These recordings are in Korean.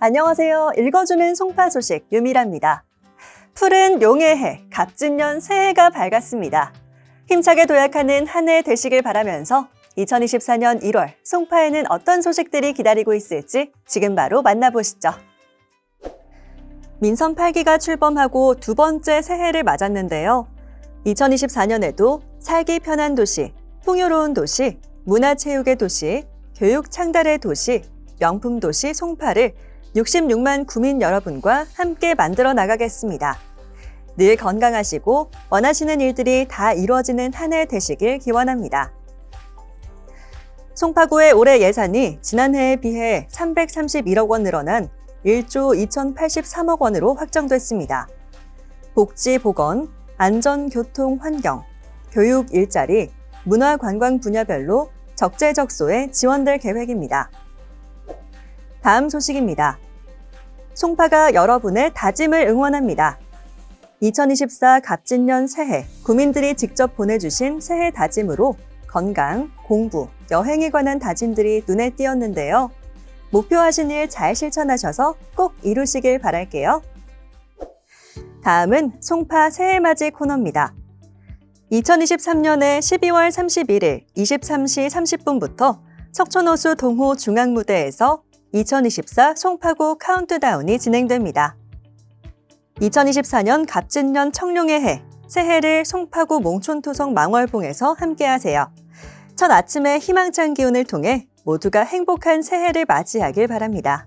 안녕하세요. 읽어주는 송파 소식 유미라입니다. 푸른 용의 해, 갑진년 새해가 밝았습니다. 힘차게 도약하는 한 해 되시길 바라면서 2024년 1월 송파에는 어떤 소식들이 기다리고 있을지 지금 바로 만나보시죠. 민선 8기가 출범하고 두 번째 새해를 맞았는데요. 2024년에도 살기 편한 도시, 풍요로운 도시, 문화체육의 도시, 교육 창달의 도시, 명품 도시 송파를 66만 구민 여러분과 함께 만들어 나가겠습니다. 늘 건강하시고 원하시는 일들이 다 이루어지는 한 해 되시길 기원합니다. 송파구의 올해 예산이 지난해에 비해 331억 원 늘어난 1조 2083억 원으로 확정됐습니다. 복지, 보건, 안전, 교통, 환경, 교육, 일자리, 문화, 관광 분야별로 적재적소에 지원될 계획입니다. 다음 소식입니다. 송파가 여러분의 다짐을 응원합니다. 2024 갑진년 새해 구민들이 직접 보내주신 새해 다짐으로 건강, 공부, 여행에 관한 다짐들이 눈에 띄었는데요. 목표하신 일 잘 실천하셔서 꼭 이루시길 바랄게요. 다음은 송파 새해맞이 코너입니다. 2023년에 12월 31일 23시 30분부터 석촌호수 동호 중앙무대에서 2024 송파구 카운트다운이 진행됩니다. 2024년 갑진년 청룡의 해, 새해를 송파구 몽촌토성 망월봉에서 함께하세요. 첫 아침의 희망찬 기운을 통해 모두가 행복한 새해를 맞이하길 바랍니다.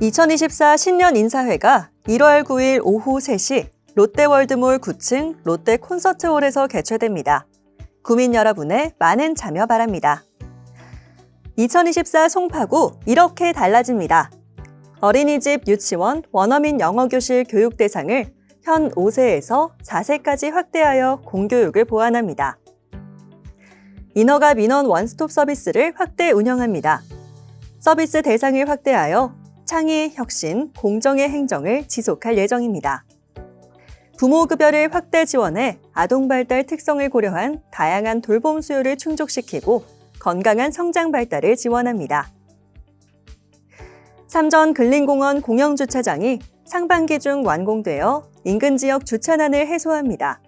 2024 신년 인사회가 1월 9일 오후 3시 롯데월드몰 9층 롯데 콘서트홀에서 개최됩니다. 구민 여러분의 많은 참여 바랍니다. 2024 송파구 이렇게 달라집니다. 어린이집, 유치원, 원어민 영어교실 교육 대상을 현 5세에서 4세까지 확대하여 공교육을 보완합니다. 인허가 민원 원스톱 서비스를 확대 운영합니다. 서비스 대상을 확대하여 창의, 혁신, 공정의 행정을 지속할 예정입니다. 부모급여를 확대 지원해 아동 발달 특성을 고려한 다양한 돌봄 수요를 충족시키고 건강한 성장 발달을 지원합니다. 삼전 근린공원 공영주차장이 상반기 중 완공되어 인근 지역 주차난을 해소합니다.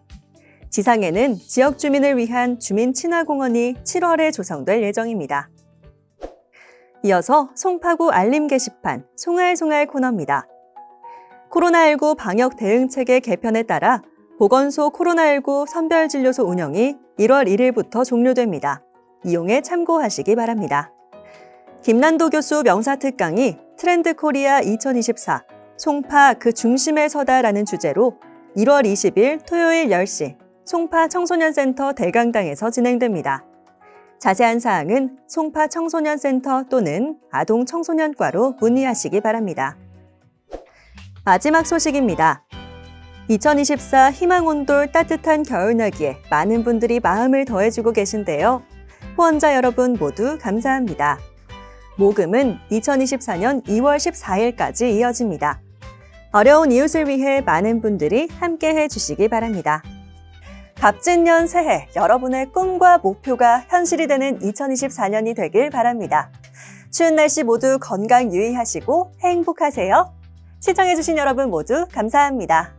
지상에는 지역 주민을 위한 주민 친화공원이 7월에 조성될 예정입니다. 이어서 송파구 알림 게시판 송알송알 코너입니다. 코로나19 방역 대응체계 개편에 따라 보건소 코로나19 선별진료소 운영이 1월 1일부터 종료됩니다. 이용에 참고하시기 바랍니다. 김난도 교수 명사특강이 트렌드 코리아 2024 송파 그 중심에 서다라는 주제로 1월 20일 토요일 10시 송파 청소년센터 대강당에서 진행됩니다. 자세한 사항은 송파 청소년센터 또는 아동 청소년과로 문의하시기 바랍니다. 마지막 소식입니다. 2024 희망온돌 따뜻한 겨울나기에 많은 분들이 마음을 더해주고 계신데요. 후원자 여러분 모두 감사합니다. 모금은 2024년 2월 14일까지 이어집니다. 어려운 이웃을 위해 많은 분들이 함께 해주시기 바랍니다. 갑진년 새해 여러분의 꿈과 목표가 현실이 되는 2024년이 되길 바랍니다. 추운 날씨 모두 건강 유의하시고 행복하세요. 시청해주신 여러분 모두 감사합니다.